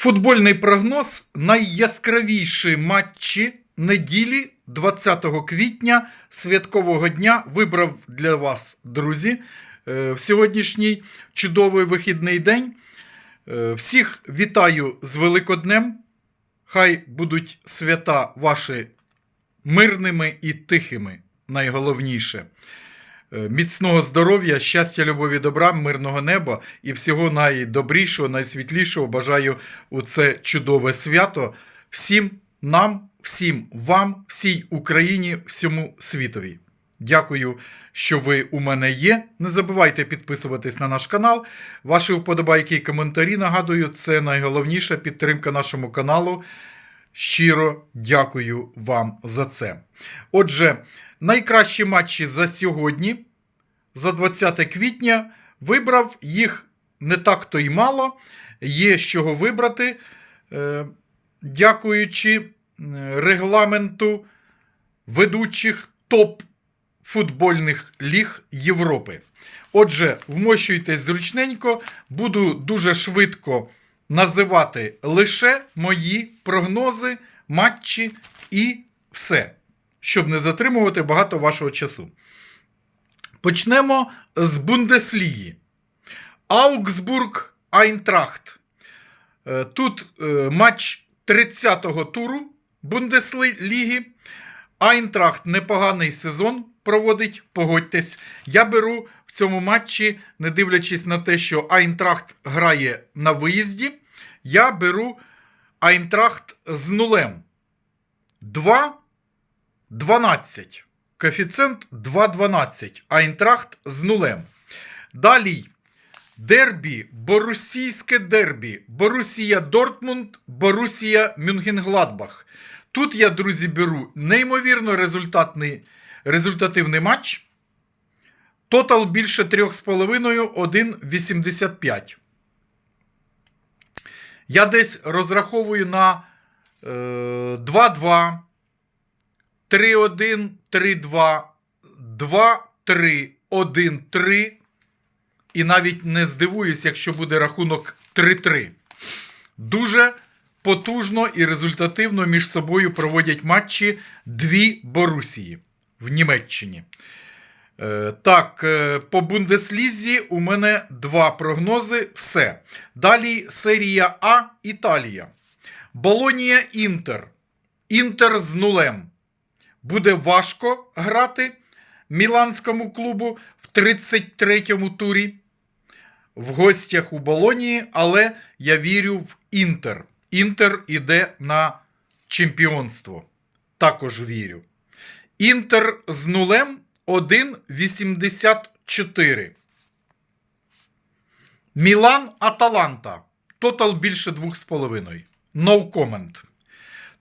Футбольний прогноз найяскравіші матчі неділі 20 квітня святкового дня вибрав для вас, друзі, е, в сьогоднішній чудовий вихідний день. Е, Всіх вітаю з Великоднем. Хай будуть свята ваші мирними і тихими, найголовніше. Е, Міцного здоров'я, щастя, любові, добра, мирного неба і всього найдобрішого, найсвітлішого бажаю у це чудове свято всім нам, всім вам, всій Україні, всьому світові. Дякую, що ви у мене є. Не забувайте підписуватись на наш канал. Ваші вподобайки і коментарі нагадую, це найголовніша підтримка нашому каналу. Щиро дякую вам за це. Отже, найкращі матчі за сьогодні, за 20 квітня, вибрав їх не так то й мало. Є з чого вибрати, е, дякуючи е, регламенту ведучих топ футбольних ліг Європи. Отже, вмощуйтесь зручненько, буду дуже швидко називати лише мої прогнози, матчі і все, щоб не затримувати багато вашого часу. Почнемо з Бундесліги. Аугсбург Айнтрахт. Е, Тут е, матч 30-го туру Бундесліги. Айнтрахт непоганий сезон проводить, погодьтесь. Я беру в цьому матчі, не дивлячись на те, що Айнтрахт грає на виїзді, я беру Айнтрахт з нулем. 2-12. Коефіцієнт 2,12. Айнтрахт з нулем. Далі. Дербі, борусійське дербі. Борусія Дортмунд, Борусія Мюнхенгладбах. Тут я, друзі, беру неймовірно результатний, результативний матч. Тотал більше 3,5, 1,85. Я десь розраховую на е, 2-2, 3-1, 3-2, 2-3, 1-3. І навіть не здивуюсь, якщо буде рахунок 3-3. Дуже потужно і результативно між собою проводять матчі дві Борусії в Німеччині. Е, Так, е, по Бундеслізі у мене два прогнози. Все. Далі серія А Італія. Болонія Інтер. Інтер з нулем. Буде важко грати міланському клубу в 33-му турі в гостях у Болонії, але я вірю в Інтер. Інтер іде на чемпіонство. Також вірю. Інтер з нулем 1,84. Мілан Аталанта. Тотал більше 2,5. No comment.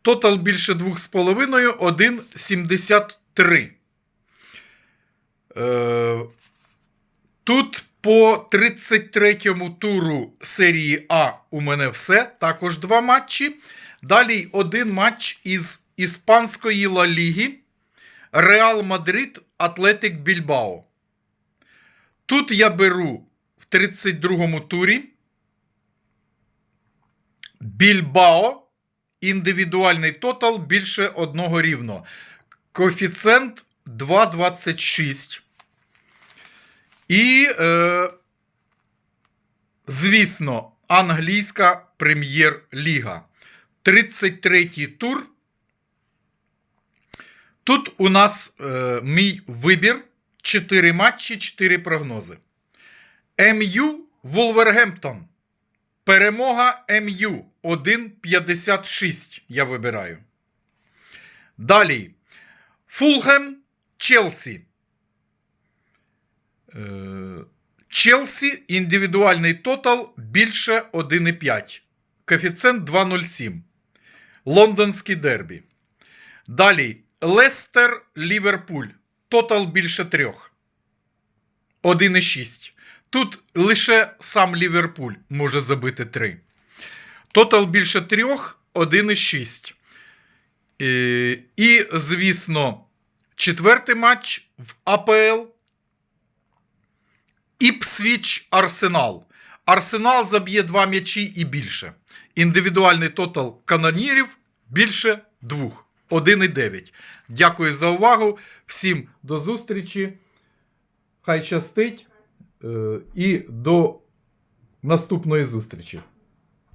Тотал більше 2,5 1,73. Е, Тут по 33-му туру серії А у мене все. Також два матчі. Далі один матч із Іспанської Ла Ліги. Реал Мадрид Атлетик Більбао. Тут я беру в 32-му турі. Більбао. Індивідуальний тотал більше одного рівно. Коефіцієнт 2,26. І, е, звісно, англійська прем'єр-ліга. 33-й тур. Тут у нас е, мій вибір: 4 матчі, 4 прогнози. МЮ Вулвергемптон. Перемога МЮ 1,56. Я вибираю. Далі. Фулгем Челсі. Е, Челсі індивідуальний тотал більше 1,5. Коефіцієнт 2,07. Лондонський дербі. Далі Лестер Ліверпуль. Тотал більше 3. 1,6. Тут лише сам Ліверпуль може забити 3. Тотал більше 3, 1,6. І, і, звісно, четвертий матч в АПЛ. Іпсвіч Арсенал. Арсенал заб'є два м'ячі і більше. Індивідуальний тотал канонірів більше двох. 1,9. Дякую за увагу. Всім до зустрічі. Хай щастить. Е, І до наступної зустрічі.